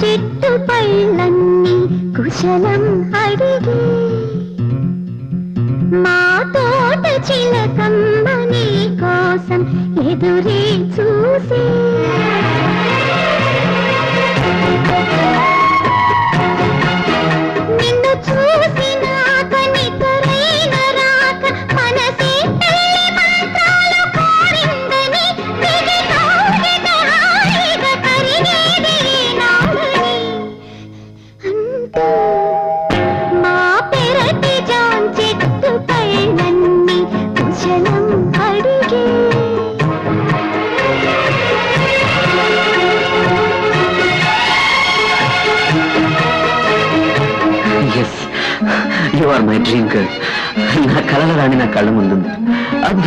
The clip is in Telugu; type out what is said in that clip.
చెట్టు పళ్ళన్నీ కుశలం అడిగి మా తోట చిలకమ్మ నీ కోసం ఎదురే చూసే you are my dream girl నా కలల రాణి నా కళ్ళ ముందుంది.